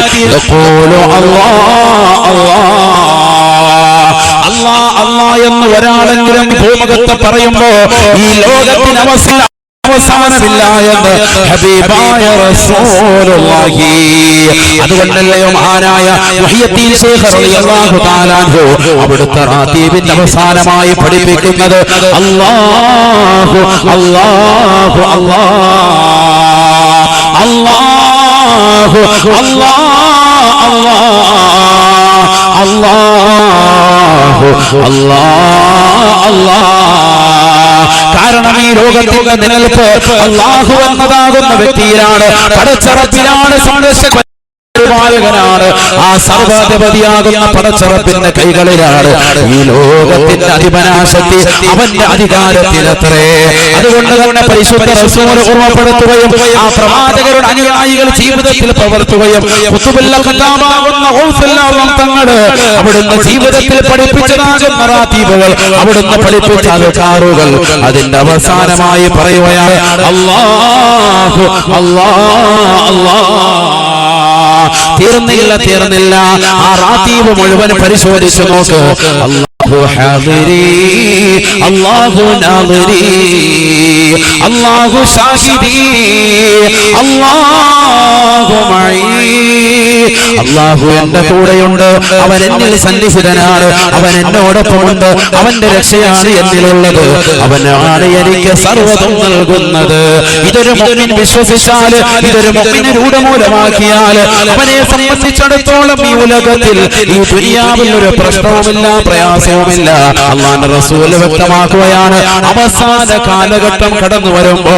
يقول الله الله അല്ലാ അല്ലാ എന്ന് ഒരാളെങ്കിലും ഭൂമുഖത്ത് പറയുമ്പോ ഈ ലോകത്തിന് അവസാനം അവസാനമില്ല എന്ന് ഹബീബായ റസൂലുള്ളാഹി അതുകൊണ്ടല്ലയോ മഹാനായ മുഹിയദ്ദീൻ ശൈഖ് റളിയല്ലാഹു തആല അൻഹു അവിടുത്തെ റാത്തീബിന്റെ അവസാനമായി പഠിപ്പിക്കുന്നത് അല്ലാഹു അല്ലാഹു അല്ലാഹ് അല്ലാഹു അല്ലാഹ് അല്ലാഹു അല്ലാഹ് അല്ലാഹ് കാരണം ഈ രോഗത്തിന്റെ നിലനിൽപ്പ് അള്ളാഹു എന്നതാകുന്ന വ്യക്തിയിലാണ്. പടച്ചറപ്പിലാണ് സംരക്ഷക പരിപാലകനാണ്. ആ സർവാധിപതിയാകുന്ന പടച്ചറപ്പിന്റെ കൈകളിലാണ് ഈ ലോകത്തിന്റെ അധിപനാശക്തി അവന്റെ അധികാരത്തിലത്രേ. അതുകൊണ്ട് തന്നെ പരിശുദ്ധ ഓർമ്മപ്പെടുത്തുകയും ആ പ്രവാചകരുടെ അനുയായികൾ ജീവിതത്തിൽ പകർത്തുകയും തങ്ങൾ അവിടുന്ന് ജീവിതത്തിൽ പഠിപ്പിച്ചതാകുന്ന അവിടുന്ന് പഠിപ്പിച്ച അധികാറുകൾ അതിന്റെ അവസാനമായി പറയുകയാണ് അല്ലാഹു അല്ലാ അല്ലാഹ്. തീർന്നില്ല തീർന്നില്ല. ആ റാത്തീവ് മുഴുവൻ പരിശോധിച്ചു നോക്ക്. അല്ലാഹു ഹാദിരി അല്ലാഹു നാദിരി അല്ലാഹു സാഹിദി മഈ അല്ലാഹു എന്റെ കൂടെയുണ്ട് അവൻ എന്നിൽ സന്നിഹിതനാണ് അവൻ എന്നോടൊപ്പം ഉണ്ട് അവന്റെ രക്ഷയാണ് എന്നിലുള്ളത്. അവനാണ് എനിക്ക് സർവതും നൽകുന്നത്. ഇതൊരു മുഅ്മിൻ വിശ്വസിച്ചാൽ ഇതൊരു മുഅ്മിനെ രൂഢമൂലമാക്കിയാൽ അവനെ സംബന്ധിച്ചിടത്തോളം ഈ ഉലകത്തിൽ ഈ ദുനിയാവിൽ ഒരു പ്രശ്നവുമില്ല പ്രയാസവുമില്ല അള്ളാന്റെ റസൂൽ വ്യക്തമാക്കുകയാണ്. അവസാന കാലഘട്ടം കടന്നു വരുമ്പോ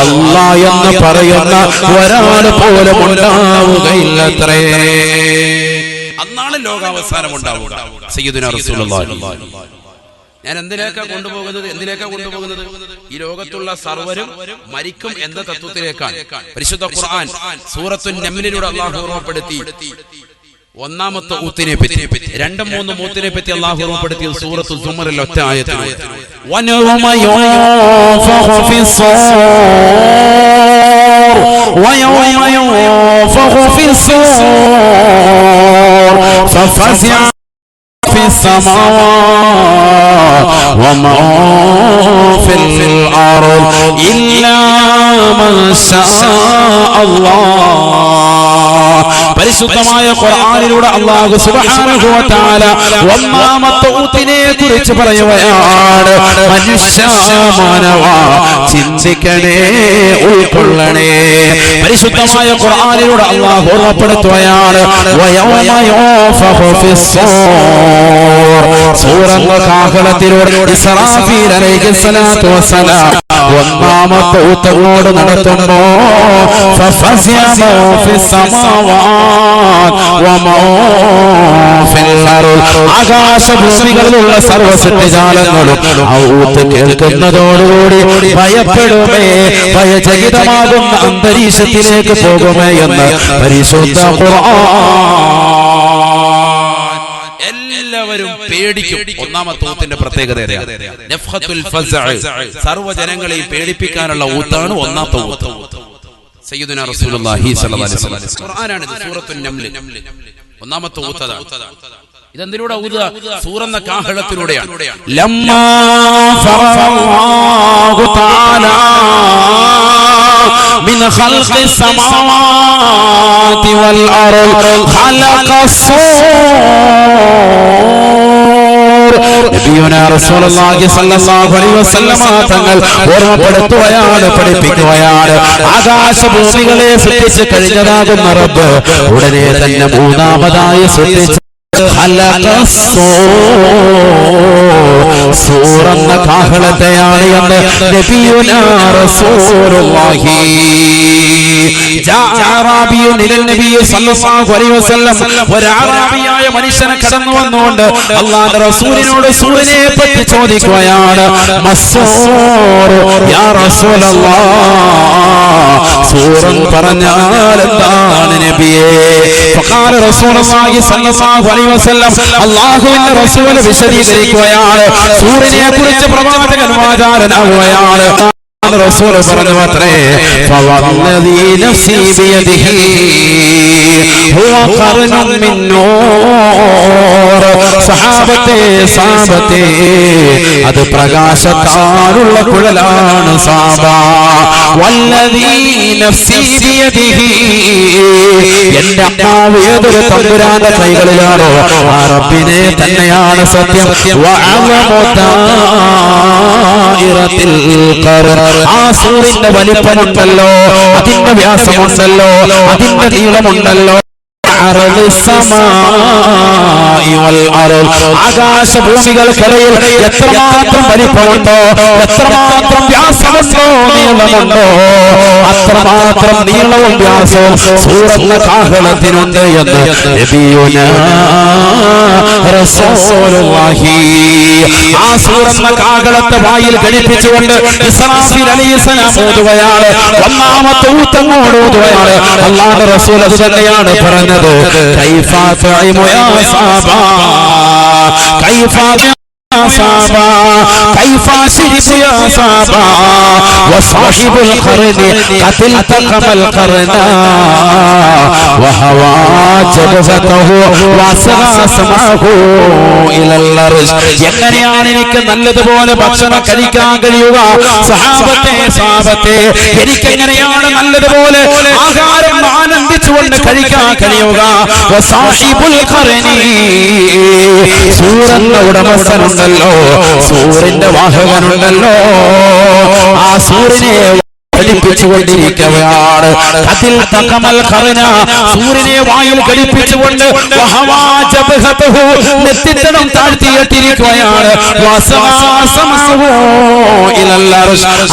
അല്ലാ എന്ന് പറയുന്ന ഒരാൾ പോലും ഉണ്ടാവുകയില്ലത്രേ. അന്നാണ് ലോകാവസാനം ഉണ്ടാവുക ഞാൻ എന്തിനേക്കാ കൊണ്ടുപോകുന്നത്? എന്തിനേക്കാ കൊണ്ടുപോകുന്നത്? ഈ ലോകത്തുള്ള സർവരും മരിക്കും എന്ന തത്വത്തിലേക്കാണ്. പരിശുദ്ധ ഖുർആൻ സൂറത്തുൻ നമ്ലിലൂടെ അള്ളാഹു ഓർമ്മപ്പെടുത്തി. ഒന്നാമത്തെ ഊത്തിനെ പറ്റി രണ്ടും മൂന്നും ഊത്തിനെ പറ്റി അള്ളാഹു ഓർമ്മപ്പെടുത്തിയത് സൂറത്തു സുമറിൽ ഒറ്റ ആയത്തിൽ ونوم ينفخ في الصور ويوم ينفخ في الصور ففزع في السماوات ومن في الأرض إلا من شاء الله പരിശുദ്ധമായ ഖുർആനിലൂടെ അല്ലാഹു സുബ്ഹാനഹു വ തആല ഒന്നാമത്തെ ഊത്തിനെ കുറിച്ച് പറയുകയാണ് മനുഷ്യ മാനവ ചിന്തിക്കണേ ഉൾക്കൊള്ളണേ പരിശുദ്ധമായ ഖുർആനിലൂടെ അല്ലാഹു ഓർമ്മപ്പെടുത്തുകയാണ് വയൗമ യൂഫഖു ഫിസ്സൂർ സൂറന്ന കാഹളത്തിലൂടെ ഒന്നാമത്തെ നടത്തുമ്പോ ആകാശഭൂമികളിലുള്ള സർവ സൃഷ്ടിജാലങ്ങളും ആ ഊത്ത് കേൾക്കുന്നതോടുകൂടി ഭയപ്പെടുമേ. ഭയചകിതമാകുന്ന അന്തരീക്ഷത്തിലേക്ക് പോകുമേ എന്ന് പരിശുദ്ധ ഖുർആൻ. എല്ലാവരും പേടിക്കും. ഒന്നാമത്തെ ഊത്തിന്റെ പ്രത്യേകത സർവജനങ്ങളെയും പേടിപ്പിക്കാനുള്ള ഊത്താണ് ഒന്നാമത്തെ ഊത്ത്. റസൂലുള്ളാഹി സ്വല്ലല്ലാഹി അലൈഹി വസല്ലം. ഖുർആനാണ് നംൽ ഒന്നാമത്തെ ഇതെന്തിലൂടെ ഊതുക? കാഹളത്തിലൂടെയാണ്. ലമ്മാ തആല. من خلق السماوات والأرض خلق الصور നബിയുനാ റസൂലുള്ളാഹി സ്വല്ലല്ലാഹു അലൈഹി വസല്ലമ തങ്ങൾ ഓർമ്മപ്പെടുത്തുകയാണ് പഠിപ്പിക്കുകയാണ് ആകാശഭൂമികളെ സൃഷ്ടിച്ച് കഴിഞ്ഞതാകുന്ന റബ്ബ് ഉടനെ തന്നെ മൂന്നാമതായി സൃഷ്ടിച്ച സൂറന്ന കാഹളത്തെയാണ് എന്ന് നബിയുനാ റസൂലുള്ളാഹി. മനുഷ്യനെ സൂറൻ പറഞ്ഞാൽ എന്താണ് നബിയെ? റസൂൽ വിശദീകരിക്കുകയാണ്. സൂര്യനെ കുറിച്ച് പ്രവാചകൻ വാചാരനാവുകയാണ് റസൂൽ പറഞ്ഞു അത്രേ സഹാബത്തെ സാബത്തെ അത് പ്രകാശത്താലുള്ള കുഴലാണ് സാബ. എന്റെ അമ്മാവ് ഏതൊരു തമ്പുരാന്റെ കൈകളിലാണോ ആ റബ്ബിനെ തന്നെയാണ് സത്യം. ദായിറത്തിൽ ഖറർ. ആ സൂറിന്റെ വലിപ്പമുണ്ടല്ലോ. അതിന്റെ വ്യാസമുണ്ടല്ലോ. അതിന്റെ നീളമുണ്ടല്ലോ. ആകാശഭൂമികൾക്കിടയിൽ എത്രമാത്രം വലിപ്പമുണ്ടോ എത്രമാത്രം വ്യാസമുണ്ടോ നീളമുണ്ടോ അത്രമാത്രം നീളവും വ്യാസവും സൂറന്ന കാഹളത്തിനുണ്ട് എന്ന്. ആ സൂറന്ന കാഹളത്തെ വായിൽ ഘടിപ്പിച്ചുകൊണ്ട് ഓതുകയാണ്. ഒന്നാമത്തെ ഊത്തങ്ങോട് ഓതുകയാണ്. റസൂൽ അത് തന്നെയാണ് പറഞ്ഞത്. كيف تعيم يا صبا كيف أطعم صابا كيف شرب يا صابا وصاحب القرن قد التقم القرنا وهوى جبهته واسغى سمعه الى الارض എങ്ങനെയാണ് എനിക്ക് നല്ലതുപോലെ ഭക്ഷണം കഴിക്കാൻ കഴിയുക സഹാബത്തെ സാബത്തെ എനിക്ക് എങ്ങനെയാണ് നല്ലതുപോലെ ആഹാരം ആനന്ദിച്ചുകൊണ്ട് കഴിക്കാൻ കഴിയുക വസാഹിബുൽ ഖറനി സൂറന്ന സൂര്യന്റെ സൂറിന്റെ വാഹകനുണ്ടല്ലോ. ആ സൂര്യനെ ഘടിപ്പിച്ചുകൊണ്ടിരിക്കുകയാണ് അതിൽ തകമൽ കറന സൂര്യനെ വായിൽ ഘടിപ്പിച്ചുകൊണ്ട് നെത്തിത്തടം താഴ്ത്തിയിട്ടിരിക്കുകയാണ്.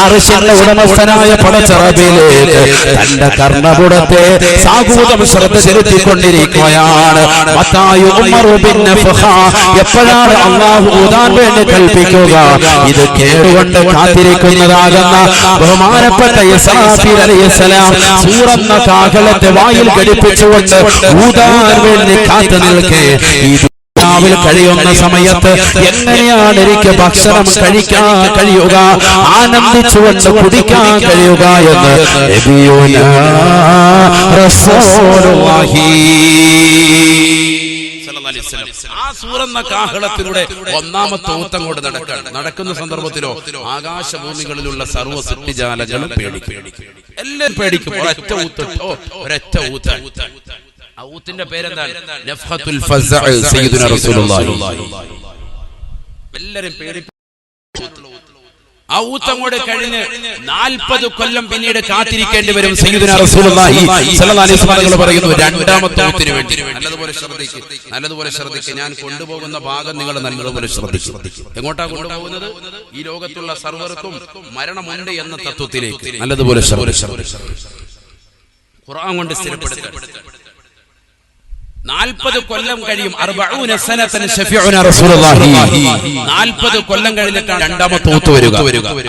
അർശിന്റെ ഉടമസ്ഥനായ പടച്ചറബിലേക്ക് തന്റെ കർണപുടത്തെ സാഹൂതം ശ്രദ്ധ ചെലുത്തിക്കൊണ്ടിരിക്കുകയാണ്. എപ്പോഴാണ് അള്ളാഹു ഊതാൻ വേണ്ടി കൽപ്പിക്കുക? ഇത് കേട്ടുകൊണ്ട് കാത്തിരിക്കുന്നതാകുന്ന ബഹുമാനപ്പെട്ട ഇസ്രാഫീൽ അലൈഹിസ്സലാം സൂറന്ന കാഹളത്തെ വായിൽ ഘടിപ്പിച്ചുകൊണ്ട് ഊതാൻ വേണ്ടി കാത്തു നിൽക്കെ ദുനിയാവിൽ കഴിയുന്ന സമയത്ത് എങ്ങനെയാണ് എനിക്ക് ഭക്ഷണം കഴിക്കാൻ കഴിയുക? ആനന്ദിച്ചുകൊണ്ട് കുടിക്കാൻ കഴിയുക എന്ന് റസൂലുള്ളാഹി. അലൈഹി വസല്ലം. ആ സൂറന്ന കാഹളത്തിലൂടെ ഒന്നാമത്തെ ഊത്തം കൊണ്ട് നടക്കാണ്. നടക്കുന്ന സന്ദർഭത്തിലോ ആകാശഭൂമികളിലുള്ള സർവ സൃഷ്ടിജാലകളും പേടിക്കും. എല്ലാം പേടിക്കും. ഒരൊറ്റ ഊത്തോ. ഒരൊറ്റ ഊത്ത. ഊത്തിന്റെ പേരെന്താണ്? എല്ലാരും പേടി ആ ഊത്തങ്ങോട് കഴിഞ്ഞ് നാൽപ്പത് കൊല്ലം പിന്നീട് കാത്തിരിക്കേണ്ടി വരും പറയുന്നു രണ്ടാമത്തെ ഊത്തിന് വേണ്ടി. നല്ലതുപോലെ ശ്രദ്ധിക്കും നല്ലതുപോലെ ശ്രദ്ധിക്കും. ഞാൻ കൊണ്ടുപോകുന്ന ഭാഗം നിങ്ങൾ നല്ലതുപോലെ ശ്രദ്ധിക്കും. എങ്ങോട്ടാ കൊണ്ടുപോകുന്നത്? ഈ ലോകത്തുള്ള സർവർക്കും മരണമുണ്ട് എന്ന തത്വത്തിലേക്ക് നല്ലതുപോലെ ഖുർആൻ കൊണ്ട് സ്ഥിരപ്പെടുത്തുക നാൽപ്പത് കൊല്ലം കഴിയും അർബഊന സനതൻ ശഫീഉന റസൂലുള്ളാഹി. നാൽപ്പത് കൊല്ലം കഴിഞ്ഞിട്ടാണ് രണ്ടാമത്തെ ഊത്ത് വരിക.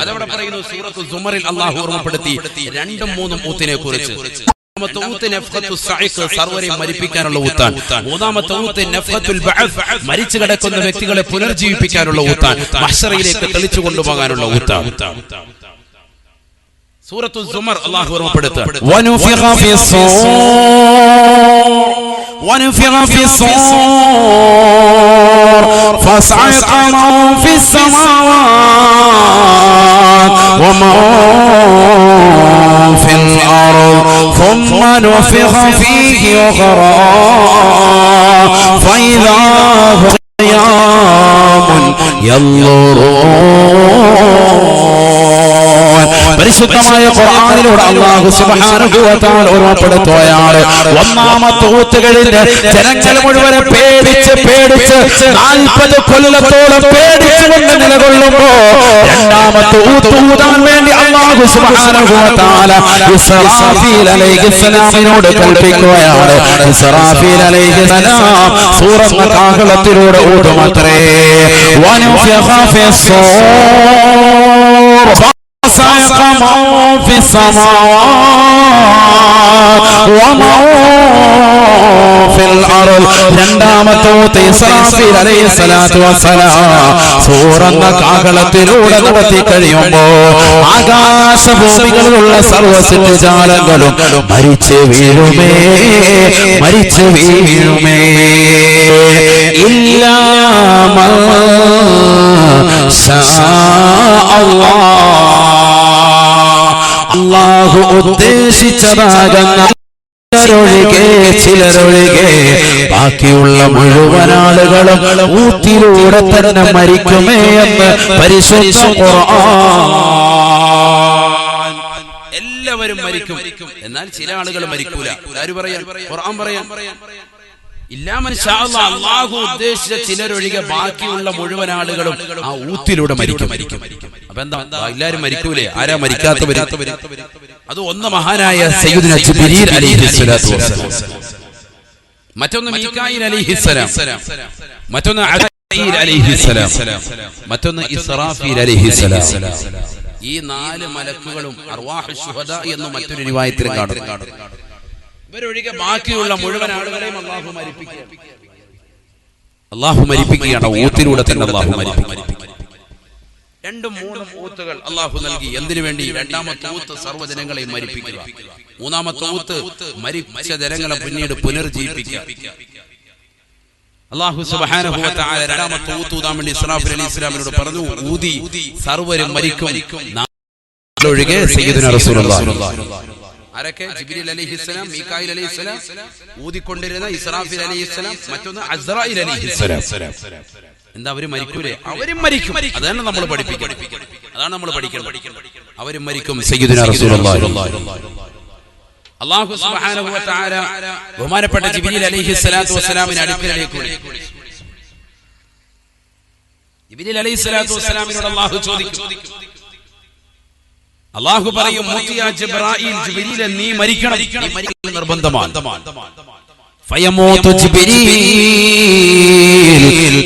അതവിടെ പറയുന്നു സൂറത്തു സുമറിൽ അള്ളാഹു ഓർമ്മപ്പെടുത്തി രണ്ടും മൂന്നും ഊത്തിനെ കുറിച്ച്. മരിപ്പിക്കാനുള്ള ഊത്താൻ മൂന്നാമത്തെ ഊത്ത് മരിച്ചു കിടക്കുന്ന വ്യക്തികളെ പുനർജീവിപ്പിക്കാനുള്ള ഊത്താൻ മഷറയിലേക്ക് തെളിച്ചു കൊണ്ടുപോകാനുള്ള ഊത്താൻ സൂറത്തു സുമർ അള്ളാഹു ഓർമ്മപ്പെടുത്തുക. ونفخ في الصور. فصعق من في السماوات ومن في الأرض. ثم نفخ فيه أخرى. فإذا هم قيام ينظرون. പരിശുദ്ധമായ ഖുർആനിലൂടെ അല്ലാഹു സുബ്ഹാനഹു വ തആല ഓർമ്മപ്പെടുത്തുകയാണ്. ഒന്നാമത്തെ ഊത്തുകളിൽ ജനങ്ങൾ മുഴുവൻ പേടിച്ച് പേടിച്ച് നാൽപ്പത് കൊല്ലത്തോളം പേടിച്ചുകൊണ്ട് നിലകൊള്ളുമ്പോൾ രണ്ടാമത്തെ ഊത്ത് ഊതാൻ വേണ്ടി അല്ലാഹു സുബ്ഹാനഹു വ തആല ഇസ്രാഫീൽ അലൈഹിസ്സലാമിനോട് കൽപ്പിക്കുകയാണ്. ഇസ്രാഫീൽ അലൈഹിസ്സലാം സൂറത്ത് കാഹളത്തിലൂടെ ഊതുമത്രേ വനുഫിഖ ഫിസ്സൂർ فصعق من في السماوات ومن في الأرض രണ്ടാമത്തെ ഇസ്രാഫീൽ അലൈഹി സ്വലാത്തു വസ്സലാം സൂറന്ന കാകളത്തിലൂടെ നടത്തി കഴിയുമ്പോ ആകാശഭൂമികളിലുള്ള സർവ സിദ്ധജാലങ്ങളും മരിച്ചു വീഴുമേ മരിച്ചു വീഴുമേ ഇല്ല അള്ളാഹു ഉദ്ദേശിച്ചതാകുന്ന ചിലരൊഴികെ ബാക്കിയുള്ള മുഴുവൻ ആളുകളും ഊത്തിലൂടെ തന്നെ മരിക്കുമേ എന്ന് ഖുർആൻ. എല്ലാവരും മരിക്കും. എന്നാൽ ചില ആളുകൾ മരിക്കൂല. ആര് പറയാൻ? പറയാൻ. അല്ലാഹ്, അള്ളാഹു ഉദ്ദേശിച്ച ചിലരൊഴികെ ബാക്കിയുള്ള മുഴുവൻ ആളുകളും ആ ഊത്തിലൂടെ മരിക്കും. മരിക്കും. അപ്പൊ എന്താ? എല്ലാരും മരിക്കൂലേ? ആരാ മരിക്കാത്തവര്? അത് ഒന്ന് മഹാനായ വസ്സലാം. മറ്റൊന്ന് അലൈഹിസ്സലാം മറ്റൊന്ന് അലൈഹിസ്സലാം മറ്റൊന്ന് ഇസ്രാഫീൽ അലൈഹിസ്സലാം ഈ നാല് മലക്കുകളും എന്ന് മറ്റൊരു റിവായത്തിലും കാണും ഇവരൊഴികെ ബാക്കിയുള്ള മുഴുവൻ ആളുകളെയും അള്ളാഹു മരിപ്പിക്കുകയാണ്. അള്ളാഹു മരിപ്പിക്കുകയാണ്. ഊത്തിലൂടെ തന്നെ അള്ളാഹു മരിപ്പിക്കുക. രണ്ടും മൂന്നും ഊത്തുകൾ അള്ളാഹു നൽകി. എന്തിനു വേണ്ടി? രണ്ടാമത്തെ ഊത്ത് സർവജനങ്ങളെ മരിപ്പിക്കുക. മൂന്നാമത്തെ ഊത്ത് മരിച്ച ജനങ്ങളെ പിന്നീട് പുനർജീവിപ്പിക്കുക. അള്ളാഹു തആല രണ്ടാമത്തെ ഊത്ത് ഊതാൻ വേണ്ടി ഇസ്രാഫിൽ അലി ഇസ്ലാമിനോട് പറഞ്ഞു ഊതി സർവരും മരിക്കും. ഒഴികെ സയ്യിദുന റസൂലുള്ളാഹി. ആരൊക്കെ? ജിബ്രീൽ അലൈഹിസ്സലാം മീകായിൽ അലൈഹിസ്സലാം ഊതിക്കൊണ്ടിരുന്ന ഇസ്രാഫിൽ അലൈഹിസ്സലാം മറ്റൊന്ന് അസ്രായിൽ അലൈഹിസ്സലാം എന്താ അവർ മരിക്കൂലേ? അവരും മരിക്കും. അതാണ് നമ്മൾ പഠിപ്പിക്കണം. അതാണ് നമ്മൾ പഠിക്കണം. അവരും മരിക്കും. അള്ളാഹു റസൂലുള്ളാഹി. അല്ലാഹു സുബ്ഹാനഹു വ ബഹുമാനപ്പെട്ട ജിബ്രീൽ അലൈഹി സ്വലാത്തു വസ്സലാമിനെ അടുക്കലേക്ക് ജിബ്രീൽ അലൈഹി സ്വലാത്തു വസ്സലാമിനോട് അല്ലാഹു ചോദിക്കും. അള്ളാഹു പറയും "മൂത്തിയ ജിബ്രായീൽ, ജിബ്രീലെ നീ മരിക്കണം. നിർബന്ധമാണ്. ജിബ്രീൽ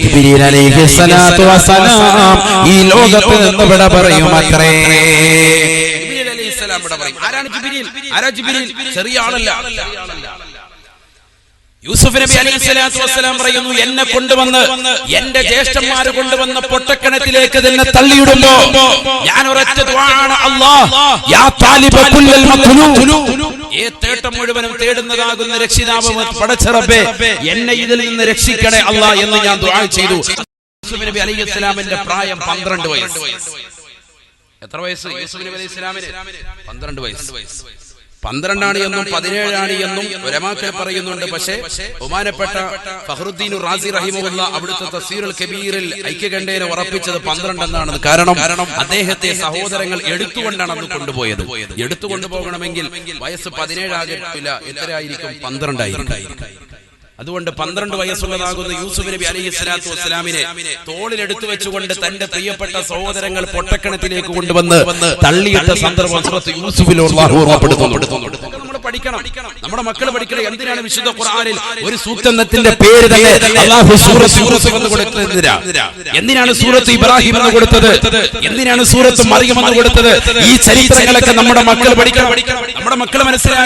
ജിബ്രീൽ അലൈഹി സ്വലാത്തു വസ്സലാം ഈ ലോകത്ത് നിന്ന് വിട പറയും അത്രേ. ജിബ്രീൽ പറയും. ആരാണ് ജിബ്രീൽ? ആരാ ജിബ്രീൽ? ചെറിയ ആളല്ല. യൂസുഫ് നബി അലൈഹി സ്വലാത്തു വസ്സലാം പറയുന്നു എന്നെ കൊണ്ടുവന്ന് എന്റെ ജ്യേഷ്ഠന്മാർ കൊണ്ടുവന്ന പൊട്ടക്കിണറ്റിലേക്ക് തന്നെ തള്ളിയിടുമ്പോ ഞാൻ ഒരൊറ്റ തേട്ടം മുഴുവനും തേടുന്നതാകുന്ന രക്ഷിതാവ് പടച്ചറബേ എന്നെ ഇതിൽ നിന്ന് രക്ഷിക്കണേ അല്ലാഹ് എന്ന് ഞാൻ ദുആ ചെയ്തു. യൂസുഫ് നബി അലൈഹി സ്വലാമിന്റെ പ്രായം പന്ത്രണ്ട് വയസ്സ്. എത്ര വയസ്സ്? യൂസുഫ് നബി അലൈഹി സ്വലാമിന്? പന്ത്രണ്ട് വയസ്സ്. പന്ത്രണ്ടാണ് എന്നും പതിനേഴാണ് എന്നും ഒരമാക്കൾ പറയുന്നുണ്ട്. പക്ഷേ ബഹുമാനപ്പെട്ട ഫഹറുദ്ദീൻ റാസി റഹിമുള്ള അവിടുത്തെ തസീറുൽ കബീറിൽ ഐക്യകണ്ഠേന ഉറപ്പിച്ചത് പന്ത്രണ്ടെന്നാണ് കാരണം കാരണം അദ്ദേഹത്തെ സഹോദരങ്ങൾ എടുത്തുകൊണ്ടാണ് അന്ന് കൊണ്ടുപോയത്. എടുത്തു കൊണ്ടുപോകണമെങ്കിൽ വയസ്സ് പതിനേഴാകില്ല എത്രയായിരിക്കും? പന്ത്രണ്ടായിരിക്കും. അതുകൊണ്ട് പന്ത്രണ്ട് വയസ്സുള്ളതാകുന്ന യൂസുഫ് നബി അലൈഹി സ്വലാത്തു വസ്സലാമിനെ തോളിലെടുത്തു വെച്ചുകൊണ്ട് തന്റെ പ്രിയപ്പെട്ട സഹോദരങ്ങൾ പൊട്ടക്കണത്തിലേക്ക് കൊണ്ടുവന്ന് തള്ളിയിട്ട സന്ദർഭം പഠിക്കണം. നമ്മുടെ മക്കൾ പഠിക്കണം എന്തിനാണ് വിശുദ്ധ ഖുർആനിൽ ഒരു സൂക്തത്തിന്റെ പേര് തന്നെ അല്ലാഹു സൂറത്ത് യൂസുഫ് എന്ന് എന്തിനാണ് സൂറത്ത് ഇബ്രാഹിം എന്ന് കൊടുത്തത്? എന്തിനാണ് സൂറത്ത് മറിയം എന്ന് കൊടുത്തത്? ഈ ചരിത്രങ്ങളൊക്കെ നമ്മുടെ മക്കൾ പഠിക്കണം. നമ്മുടെ മക്കൾ മനസ്സിലാക്കി